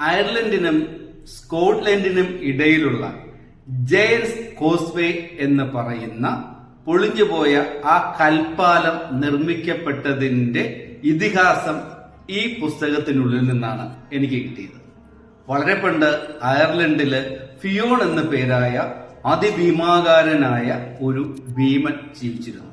അയർലൻഡിനും സ്കോട്ട്ലൻഡിനും ഇടയിലുള്ള giants causeway എന്ന് പറയുന്ന പൊളിഞ്ഞുപോയ ആ കൽപ്പാലം നിർമ്മിക്കപ്പെട്ടതിന്റെ ഇതിഹാസം ഈ പുസ്തകത്തിനുള്ളിൽ നിന്നാണ് എനിക്ക് കിട്ടിയത്. വളരെ പണ്ട് അയർലൻഡിൽ ഫിയോൺ എന്ന പേരായ അതിഭീമാകാരനായ ഒരു ഭീമൻ ജീവിച്ചിരുന്നു.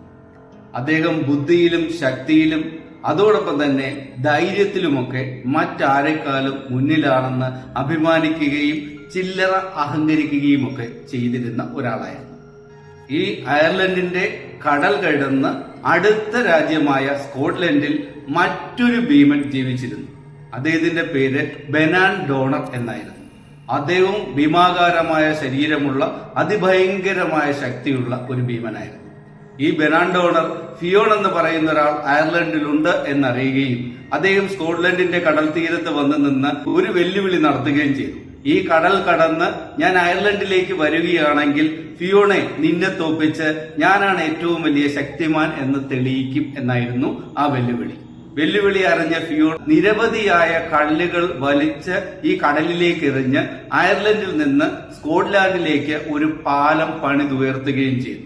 അദ്ദേഹം ബുദ്ധിയിലും ശക്തിയിലും അതോടൊപ്പം തന്നെ ധൈര്യത്തിലുമൊക്കെ മറ്റാരെക്കാളും മുന്നിലാണെന്ന് അഭിമാനിക്കുകയും ചില്ലറ അഹങ്കരിക്കുകയും ഒക്കെ ചെയ്തിരുന്ന ഒരാളായിരുന്നു. ഈ അയർലൻഡിന്റെ കടൽ കടന്ന് അടുത്ത രാജ്യമായ സ്കോട്ട്ലൻഡിൽ മറ്റൊരു ഭീമൻ ജീവിച്ചിരുന്നു. അദ്ദേഹത്തിന്റെ പേര് ബെനാൻ ഡോണർ എന്നായിരുന്നു. അദ്ദേഹവും ഭീമാകാരമായ ശരീരമുള്ള അതിഭയങ്കരമായ ശക്തിയുള്ള ഒരു ഭീമനായിരുന്നു. ഈ ബെനാൻ ഓണർ ഫിയോൺ എന്ന് പറയുന്ന ഒരാൾ അയർലൻഡിലുണ്ട് എന്നറിയുകയും അദ്ദേഹം സ്കോട്ട്ലൻഡിന്റെ കടൽ തീരത്ത് വന്ന് നിന്ന് ഒരു വെല്ലുവിളി നടത്തുകയും ചെയ്തു. ഈ കടൽ കടന്ന് ഞാൻ അയർലൻഡിലേക്ക് വരികയാണെങ്കിൽ ഫിയോണെ നിന്നെ തോപ്പിച്ച് ഞാനാണ് ഏറ്റവും വലിയ ശക്തിമാൻ എന്ന് തെളിയിക്കും എന്നായിരുന്നു ആ വെല്ലുവിളി. വെല്ലുവിളി അറിഞ്ഞ ഫിയോൺ നിരവധിയായ കല്ലുകൾ വലിച്ച് ഈ കടലിലേക്ക് എറിഞ്ഞ് അയർലൻഡിൽ നിന്ന് സ്കോട്ട്ലാൻഡിലേക്ക് ഒരു പാലം പണിതുയർത്തുകയും ചെയ്തു.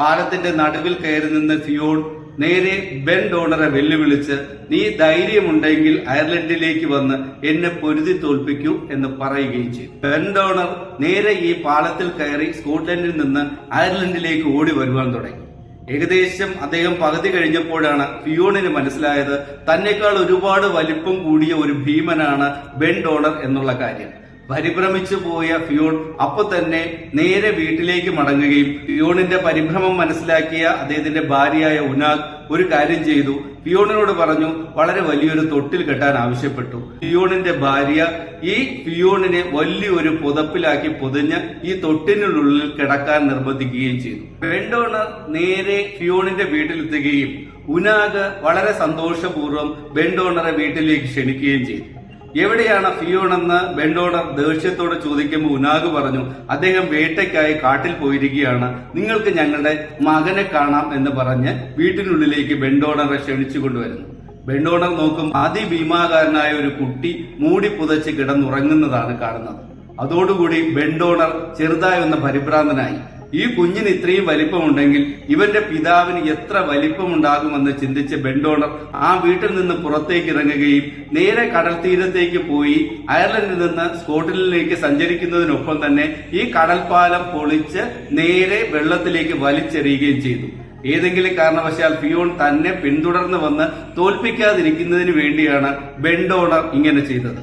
പാലത്തിന്റെ നടുവിൽ കയറി നിന്ന് ഫിയോൺ നേരെ ബെൻ ഡോണറെ വെല്ലുവിളിച്ച് നീ ധൈര്യമുണ്ടെങ്കിൽ അയർലൻഡിലേക്ക് വന്ന് എന്നെ പൊരുതി തോൽപ്പിക്കൂ എന്ന് പറയുകയും ചെയ്തു. ബെൻ ഡോണർ നേരെ ഈ പാലത്തിൽ കയറി സ്കോട്ട്ലൻഡിൽ നിന്ന് അയർലൻഡിലേക്ക് ഓടി വരുവാൻ തുടങ്ങി. ഏകദേശം അദ്ദേഹം പകുതി കഴിഞ്ഞപ്പോഴാണ് ഫിയോണിന് മനസ്സിലായത് തന്നെക്കാൾ ഒരുപാട് വലിപ്പം കൂടിയ ഒരു ഭീമനാണ് ബെൻ ഡോണർ എന്നുള്ള കാര്യം. പരിഭ്രമിച്ചു പോയ ഫിയോൺ അപ്പൊ തന്നെ നേരെ വീട്ടിലേക്ക് മടങ്ങുകയും ഫിയോണിന്റെ പരിഭ്രമം മനസ്സിലാക്കിയ അദ്ദേഹത്തിന്റെ ഭാര്യയായ ഉനാഗ് ഒരു കാര്യം ചെയ്തു. ഫിയോണിനോട് പറഞ്ഞു വളരെ വലിയൊരു തൊട്ടിൽ കെട്ടാൻ ആവശ്യപ്പെട്ടു. ഫിയോണിന്റെ ഭാര്യ ഈ ഫിയോണിനെ വലിയൊരു പുതപ്പിലാക്കി പൊതിഞ്ഞ് ഈ തൊട്ടിനുള്ളിൽ കിടക്കാൻ നിർബന്ധിക്കുകയും ചെയ്തു. ബെൻഡോണർ നേരെ ഫിയോണിന്റെ വീട്ടിലെത്തുകയും ഉനാഗ് വളരെ സന്തോഷപൂർവം ബെൻഡോണറെ വീട്ടിലേക്ക് ക്ഷണിക്കുകയും ചെയ്തു. എവിടെയാണ് ഫിയോൺ എന്ന് ബെൻഡോണർ ദേഷ്യത്തോടെ ചോദിക്കുമ്പോൾ ഉനാഗ് പറഞ്ഞു അദ്ദേഹം വേട്ടയ്ക്കായി കാട്ടിൽ പോയിരിക്കുകയാണ്. നിങ്ങൾക്ക് ഞങ്ങളുടെ മകനെ കാണാം എന്ന് പറഞ്ഞ് വീട്ടിനുള്ളിലേക്ക് ബെൻഡോണറെ ക്ഷണിച്ചു കൊണ്ടുവരുന്നു. ബെൻഡോണർ നോക്കും അതിഭീമാകാരനായ ഒരു കുട്ടി മൂടി പുതച്ച് കിടന്നുറങ്ങുന്നതാണ് കാണുന്നത്. അതോടുകൂടി ബെൻഡോണർ ചെറുതായി ഒന്ന് പരിഭ്രാന്തനായി. ഈ കുഞ്ഞിന് ഇത്രയും വലിപ്പമുണ്ടെങ്കിൽ ഇവന്റെ പിതാവിന് എത്ര വലിപ്പമുണ്ടാകുമെന്ന് ചിന്തിച്ച ബെൻഡോണർ ആ വീട്ടിൽ നിന്ന് പുറത്തേക്ക് ഇറങ്ങുകയും നേരെ കടൽ തീരത്തേക്ക് പോയി അയർലൻഡിൽ നിന്ന് സ്കോട്ട്ലൻഡിലേക്ക് സഞ്ചരിക്കുന്നതിനൊപ്പം തന്നെ ഈ കടൽപ്പാലം പൊളിച്ച് നേരെ വെള്ളത്തിലേക്ക് വലിച്ചെറിയുകയും ചെയ്തു. ഏതെങ്കിലും കാരണവശാൽ ഫിയോൺ തന്നെ പിന്തുടർന്ന് വന്ന് തോൽപ്പിക്കാതിരിക്കുന്നതിന് വേണ്ടിയാണ് ബെൻഡോണർ ഇങ്ങനെ ചെയ്തത്.